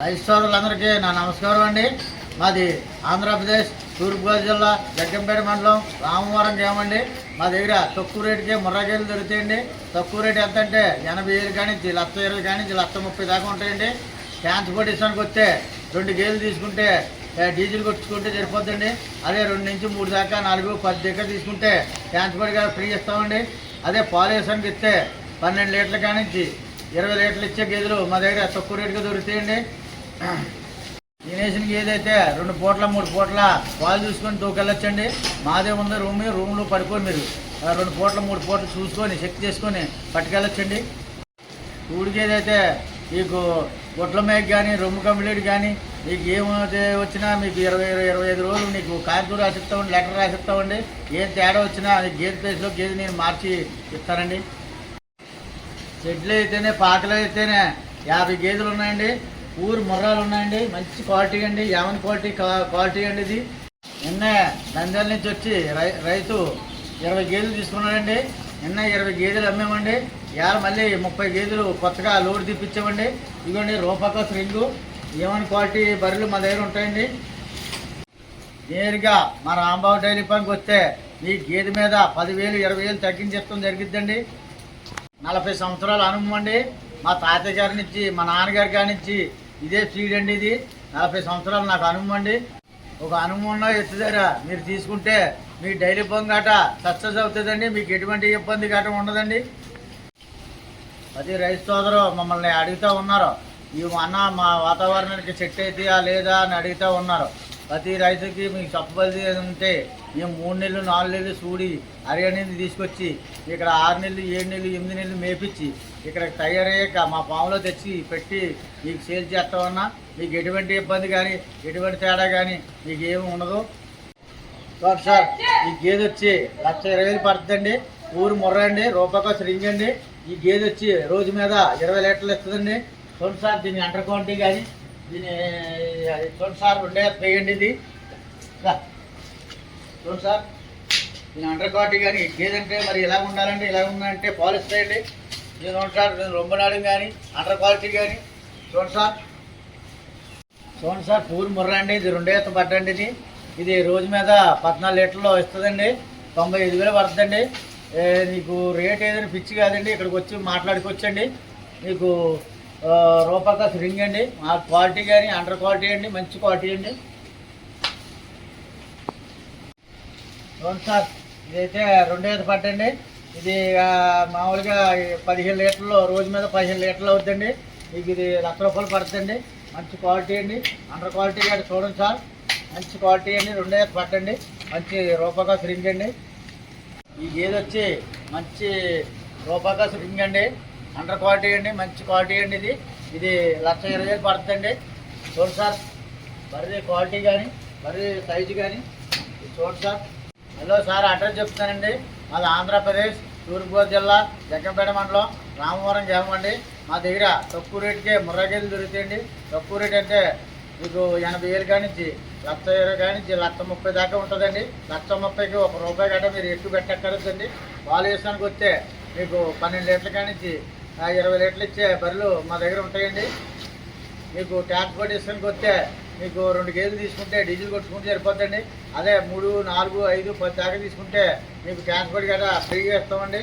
క్రైస్తవులందరికీ నా నమస్కారం అండి. మాది ఆంధ్రప్రదేశ్ తూర్పుగోదావరి జిల్లా జగ్గంపేట మండలం రామవరం గ్రామండి మా దగ్గర తక్కువ రేటుకే ముర్రగేలు దొరుకుతాయండి. తక్కువ రేటు ఎంత అంటే ఎనభై ఏళ్ళు కానించి లక్ష ఇరవై కానించి లక్ష ముప్పై దాకా ఉంటాయండి. ట్రాన్స్పోర్ట్ వస్తే రెండు గేలు తీసుకుంటే డీజిల్ కొట్టుకుంటే సరిపోద్దండి. అదే రెండు నుంచి మూడు దాకా నాలుగు పది దగ్గర తీసుకుంటే ట్రాన్స్పోర్ట్ గారు ఫ్రీ ఇస్తామండి. అదే పాలేషన్కి ఇస్తే పన్నెండు లీటర్ల కానించి ఇరవై లీటర్లు ఇచ్చే గేదెలు మా దగ్గర తక్కువ రేటుగా దొరుకుతాయండి. తినేసిన ఏదైతే రెండు పూట్ల మూడు పూట్ల పాలు చూసుకొని తోకెళ్ళొచ్చండి. మాదే ఉంది రూమ్ రూమ్లో పడుకోండి మీరు రెండు పూట్ల మూడు పూట్లు చూసుకొని చెక్ చేసుకొని పట్టుకెళ్ళొచ్చండి. ఊడికి ఏదైతే మీకు గుట్ల మేక కానీ రొమ్ము కంప్లీట్ కానీ మీకు ఏమైతే వచ్చినా మీకు ఇరవై ఇరవై ఐదు రోజులు నీకు కాగితం రాసిస్తామండి లెటర్ రాసిస్తామండి. ఏం తేడా వచ్చినా అది గేదె ప్లేస్లో గేదె నేను మార్చి ఇస్తానండి. చెట్లు అయితేనే పాకలు అయితేనే యాభై గేదెలు ఉన్నాయండి. ఊరు ముర్రాలు ఉన్నాయండి. మంచి క్వాలిటీ అండి. యావన్ క్వాలిటీ క్వాలిటీ అండి ఇది. నిన్న నంద్యాల నుంచి వచ్చి రై రైతు ఇరవై గేదెలు తీసుకున్నాడండి. నిన్న ఇరవై గేదెలు అమ్మామండి. ఇవాళ మళ్ళీ ముప్పై గేదెలు కొత్తగా లోడ్ తీపిచ్చామండి ఇదిగోండి రూపాకోస్ రింగు ఏమని క్వాలిటీ బర్రెలు మా దగ్గర ఉంటాయండి. నేరుగా మా రాంబాబు డైరీ పనికి వస్తే మీ గేదె మీద పదివేలు ఇరవై వేలు తగ్గించేస్తాం జరిగిద్దండి. నలభై సంవత్సరాల అనుభవం అండి. మా తాతయ్య గారి నుంచి మా నాన్నగారి గారి నుంచి ఇదే సీడ్ అండి ఇది. నలభై సంవత్సరాలు నాకు అనుభవం అండి. ఒక అనుభవం ఎత్తు దగ్గర మీరు తీసుకుంటే మీ డైలీ పని సక్సెస్ అవుతుందండి. మీకు ఎటువంటి ఇబ్బంది గట ఉండదండి. ప్రతి రైతు సోదరు మమ్మల్ని అడుగుతూ ఉన్నారు. ఈ అన్న మా వాతావరణానికి సెట్ అవుతాయా లేదా అని అడుగుతూ ఉన్నారు. ప్రతి రైతుకి మీకు చెప్పబడి ఉంటే మేము మూడు నెలలు నాలుగు నెలలు చూడి హర్యాణీని తీసుకొచ్చి ఇక్కడ ఆరు నెలలు ఏడు నెలలు ఎనిమిది నెలలు మేపించి ఇక్కడ తయారయ్యాక మా ఫామ్లో తెచ్చి పెట్టి మీకు సేల్ చేస్తామన్నా మీకు ఎటువంటి ఇబ్బంది కానీ ఎటువంటి తేడా కానీ మీకు ఏమి ఉండదు. సార్ సార్ ఈ గేదె వచ్చి లక్ష ఇరవై వేలు పడుతుందండి. ఊరు ముర్రండి రూపాయకు రూపాయకొచ్చి రింగ్ అండి. ఈ గేదె వచ్చి రోజు మీద ఇరవై లీటర్లు ఇస్తుందండి. చూడండి సార్ దీని అంటర్ క్వాలిటీ కానీ దీని చూడండి సార్ రెండే వేయండి ఇది. చూడండి సార్ దీని అంటర్ క్వాలిటీ కానీ గేదె అంటే మరి ఎలా ఉండాలండి ఎలా ఉందంటే పాలిస్తాయండి. నేను ఇది నేను సార్ నాడం రొంబనాడు కానీ అండర్ క్వాలిటీ కానీ చూడండి సార్. చూడండి సార్ పూలు ముర్రండి ఇది రెండే పట్టండి పడ్డండి ఇది. ఇది రోజు మీద పద్నాలుగు లీటర్లు ఇస్తుందండి. తొంభై ఐదు వేలు పడుతుందండి. నీకు రేట్ ఏదైనా పిచ్చి కాదండి ఇక్కడికి వచ్చి మాట్లాడుకోవచ్చండి. మీకు ఆ, రింగ్ అండి. ఆ క్వాలిటీ కానీ అండర్ క్వాలిటీ అండి మంచి క్వాలిటీ అండి. చూడండి సార్ ఇదైతే రెండే పట్టండి ఇది మామూలుగా పదిహేను లీటర్లు రోజు మీద పదిహేను లీటర్లు అవుతుందండి మీకు ఇది లక్ష రూపాయలు పడుతుందండి. మంచి క్వాలిటీ అండి. అండర్ క్వాలిటీ కానీ చూడండి సార్. మంచి క్వాలిటీ అండి రెండే పట్టండి. మంచి రూపాగా రింగ్ అండి ఈ గేదె వచ్చి మంచి రూపాగా రింగ్ అండి అండర్ క్వాలిటీ అండి మంచి క్వాలిటీ అండి ఇది. ఇది లక్ష ఇరవై వేలు పడుతుందండి. చూడండి సార్. బర్రె క్వాలిటీ కానీ బర్రె సైజు కానీ. ఇది చూడండి సార్. హలో సార్ అడ్రస్ చెప్తానండి. మాది ఆంధ్రప్రదేశ్ తూర్పుగోదావరి జిల్లా జగ్గంపేట మండలం రామవరం గ్రామం అండి. మా దగ్గర తక్కువ రేటుకే ముర్రగేలు దొరుకుతాయండి. తక్కువ రేట్ అంటే మీకు ఎనభై వేలు కానించి లక్ష ఇరవై కానించి లక్ష ముప్పై దాకా ఉంటుందండి. లక్ష ముప్పైకి ఒక రూపాయి గట్ట మీరు ఎక్కువ పెట్టక్కర్లేదండి. పాలు వేసానికి వస్తే మీకు పన్నెండు లీటర్ల కానించి ఇరవై లీటర్లు ఇచ్చే బర్రెలు మా దగ్గర ఉంటాయండి. మీకు ట్రాన్స్పోర్ట్ ఇస్తానికి వస్తే మీకు రెండు కేజీలు తీసుకుంటే డీజిల్ కొట్టుకుంటే సరిపోతుందండి అదే మూడు నాలుగు ఐదు పది దాకా తీసుకుంటే మీకు ట్రాన్స్పోర్ట్ గట్రా ఫ్రీగా ఇస్తామండి.